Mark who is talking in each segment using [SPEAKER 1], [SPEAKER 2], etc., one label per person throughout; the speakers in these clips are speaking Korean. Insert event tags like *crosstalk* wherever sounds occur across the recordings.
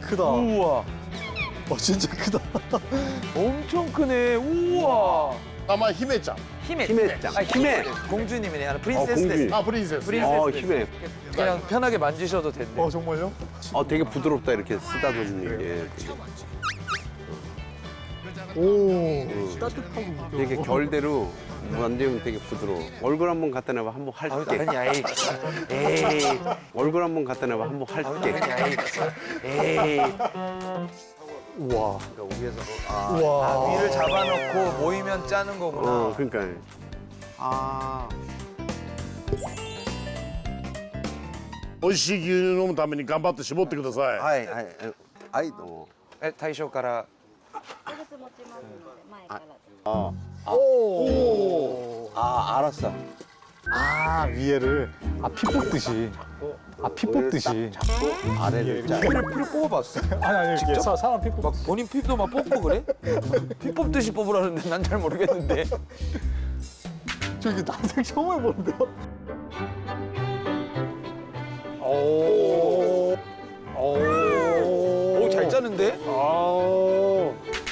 [SPEAKER 1] 크다.
[SPEAKER 2] 우와.
[SPEAKER 1] 어, 진짜 크다. *laughs*
[SPEAKER 2] 엄청 크네. 우와.
[SPEAKER 3] 아마 힘의 짱.
[SPEAKER 2] 힘에.
[SPEAKER 4] 힘에 짱.
[SPEAKER 2] 아,
[SPEAKER 4] 힘에.
[SPEAKER 2] 공주님이네. 아,
[SPEAKER 4] 아,
[SPEAKER 2] 프린세스
[SPEAKER 4] 공주.
[SPEAKER 3] 아, 프린세스.
[SPEAKER 2] 프린세스. 아, 어,
[SPEAKER 4] 힘에.
[SPEAKER 2] 그냥 편하게 만지셔도 된대.
[SPEAKER 1] 어, 정말요?
[SPEAKER 4] 어, 되게 부드럽다 이렇게 쓰다듬는 네. 게.
[SPEAKER 1] 오 따뜻하고.
[SPEAKER 4] 되게 결대로 만지면 되게 부드러워. 얼굴 한번 갖다 내봐 한번 할게.
[SPEAKER 2] 아니야, 에이. 에이.
[SPEAKER 4] 얼굴 한번 갖다 내봐 한번 할게.
[SPEAKER 2] 에이.
[SPEAKER 1] 우와.
[SPEAKER 4] 위에서
[SPEAKER 2] 아,
[SPEAKER 1] 우와.
[SPEAKER 2] 위를 잡아놓고 모이면 짜는 거구나.
[SPEAKER 4] 어, 그러니까. 아.
[SPEAKER 3] 美味しい牛乳飲むために頑張って絞ってください
[SPEAKER 4] 아이, 아이, 아이, 너.
[SPEAKER 2] 에, 다이쇼から
[SPEAKER 5] 一つ持ちますので前からで
[SPEAKER 4] 아, 알았어.
[SPEAKER 1] 아 위에를 아피 뽑듯이. 아피 뽑듯이.
[SPEAKER 4] 잡고 아래를 짜.
[SPEAKER 2] 피를 피를 뽑아봤어.
[SPEAKER 1] 아니 아니 이게 사, 사람 피 뽑.
[SPEAKER 2] 막 본인 피도 막 뽑고 그래? 피 뽑듯이 뽑으라는데 난 잘 모르겠는데. *laughs*
[SPEAKER 1] 저 이게 난생 처음 해보는데요.
[SPEAKER 2] 오. 오. 오, 잘 짜는데?
[SPEAKER 1] 아.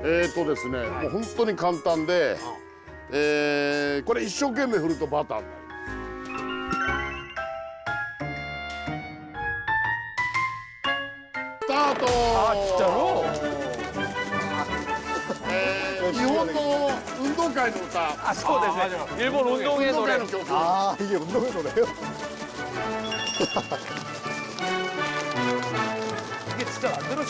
[SPEAKER 3] うえー、とですね、もう本当に簡単で、えーこれ一生懸命振るとバターになるスタート
[SPEAKER 2] 아, 진짜로?
[SPEAKER 3] えー日本の運動会の歌
[SPEAKER 2] 아, そうですね. 일본 운동의
[SPEAKER 3] 運動
[SPEAKER 2] 노래.
[SPEAKER 3] 会の曲
[SPEAKER 1] 아 이게 운동의 노래요? *laughs*
[SPEAKER 2] 이게 진짜 만들어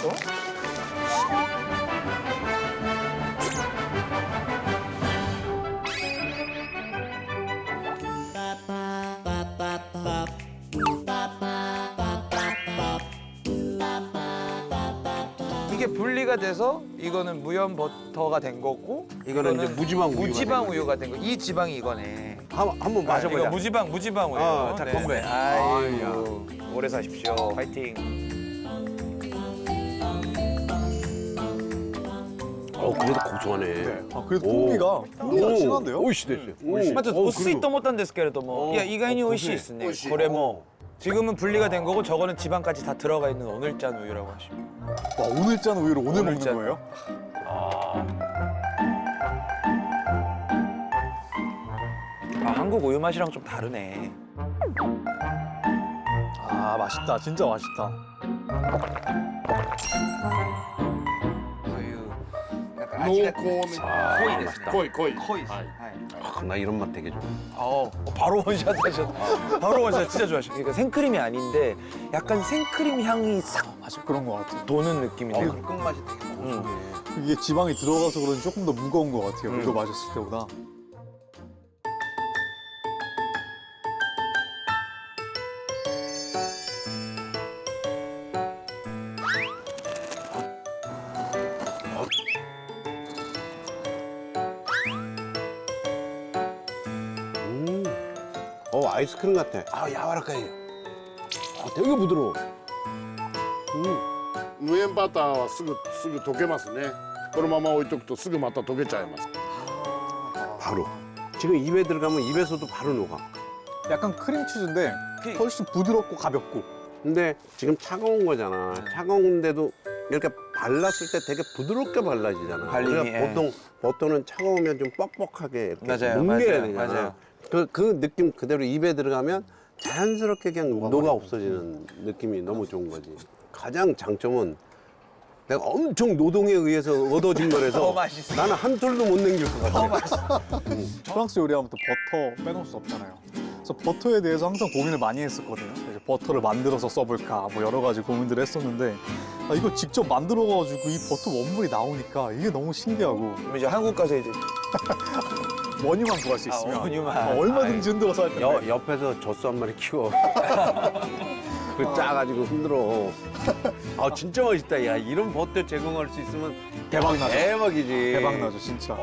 [SPEAKER 2] 이게 분리가 돼서 이거는 무염 버터가 된 거고
[SPEAKER 4] 이거는 이제 무지방 우유가
[SPEAKER 2] 무지방
[SPEAKER 4] 된
[SPEAKER 2] 우유가 된 거. 이 지방이 이거네.
[SPEAKER 4] 한, 한번
[SPEAKER 2] 아,
[SPEAKER 4] 마셔보자.
[SPEAKER 2] 이거 무지방 무지방 우유.
[SPEAKER 4] 어, 자, 건배.
[SPEAKER 2] 아이고. 오래 사십시오. 파이팅.
[SPEAKER 4] 어, 그래도 고소하네.
[SPEAKER 1] 아 그래도 풍미가 풍미가 진한데요?
[SPEAKER 4] 오이시 됐어요. 오,
[SPEAKER 2] まず
[SPEAKER 4] 어,
[SPEAKER 2] 薄いと思ったんですけれども、いや意外に美味しいですね
[SPEAKER 3] 美味しい
[SPEAKER 2] これも 지금은 분리가 된 거고 저거는 지방까지 다 들어가 있는 오늘 짠 우유라고 하십니다.
[SPEAKER 1] 와 오늘 짠 우유를 오늘,
[SPEAKER 2] 오늘
[SPEAKER 1] 먹는
[SPEAKER 2] 짠.
[SPEAKER 1] 거예요?
[SPEAKER 2] 아 한국 우유 맛이랑 좀 다르네.
[SPEAKER 1] 아 맛있다 진짜 맛있다.
[SPEAKER 2] 우유.
[SPEAKER 3] 濃厚ね
[SPEAKER 2] 거의 됐습니다.
[SPEAKER 3] 濃い濃い
[SPEAKER 2] 거의.
[SPEAKER 3] はい
[SPEAKER 4] 아, 나 이런 맛 되게 좋아.
[SPEAKER 2] 어, 바로 원샷 하셨. 바로 원샷 진짜 좋아하셨. 그러니까 생크림이 아닌데 약간 생크림 향이 싹
[SPEAKER 1] 맞아 그런 것 같아.
[SPEAKER 2] 도는 느낌이네요.
[SPEAKER 4] 끝맛이 되게 고소해.
[SPEAKER 1] 이게 지방이 들어가서 그런지 조금 더 무거운 것 같아요.
[SPEAKER 2] 음.
[SPEAKER 1] 이거 마셨을 때보다.
[SPEAKER 4] 아이스크림 같아. 아, 야와라카이. 아, 되게 부드러워. 음.
[SPEAKER 3] 無塩バターはすぐすぐ溶けますねこのまま置いとくとすぐまた溶けちゃいます
[SPEAKER 4] 바로. 지금 입에 들어가면 입에서도 바로 녹아.
[SPEAKER 1] 약간 크림치즈인데
[SPEAKER 2] 그-
[SPEAKER 1] 훨씬 부드럽고 가볍고.
[SPEAKER 4] 근데 지금 차가운 거잖아. 차가운데도 이렇게 발랐을 때 되게 부드럽게 발라지잖아.
[SPEAKER 2] 발림이,
[SPEAKER 4] 우리가
[SPEAKER 2] 예.
[SPEAKER 4] 보통 버터는 차가우면 좀 뻑뻑하게 이렇게
[SPEAKER 2] 맞아요,
[SPEAKER 4] 뭉개야
[SPEAKER 2] 맞아요,
[SPEAKER 4] 되잖아.
[SPEAKER 2] 맞아요.
[SPEAKER 4] 그, 그 느낌 그대로 입에 들어가면 자연스럽게 그냥 녹아 없어지는 느낌이 너무 좋은 거지. 가장 장점은 내가 엄청 노동에 의해서 얻어진 *laughs* 거라서
[SPEAKER 2] 맛있어.
[SPEAKER 4] 나는 한 톨도 못 남길 것 같아.
[SPEAKER 1] 프랑스 요리하면 또 버터 빼놓을 수 없잖아요. 그래서 버터에 대해서 항상 고민을 많이 했었거든요. 이제 버터를 만들어서 써볼까 뭐 여러 가지 고민들을 했었는데 아, 이거 직접 만들어가지고 이 버터 원물이 나오니까 이게 너무 신기하고
[SPEAKER 2] 그럼 이제 한국 가서 이제 *laughs*
[SPEAKER 1] 원유만 구할 수
[SPEAKER 2] 아,
[SPEAKER 1] 있으면
[SPEAKER 2] 원유만.
[SPEAKER 1] 어, 얼마든지 흔들어서 할 텐데
[SPEAKER 4] 여, 옆에서 젖소 한 마리 키워. *laughs* 그 짜가지고 흔들어. 아 진짜 멋있다. 야 이런 버터 제공할 수 있으면
[SPEAKER 1] 대박 나죠.
[SPEAKER 4] 대박이지.
[SPEAKER 1] 대박 나죠 진짜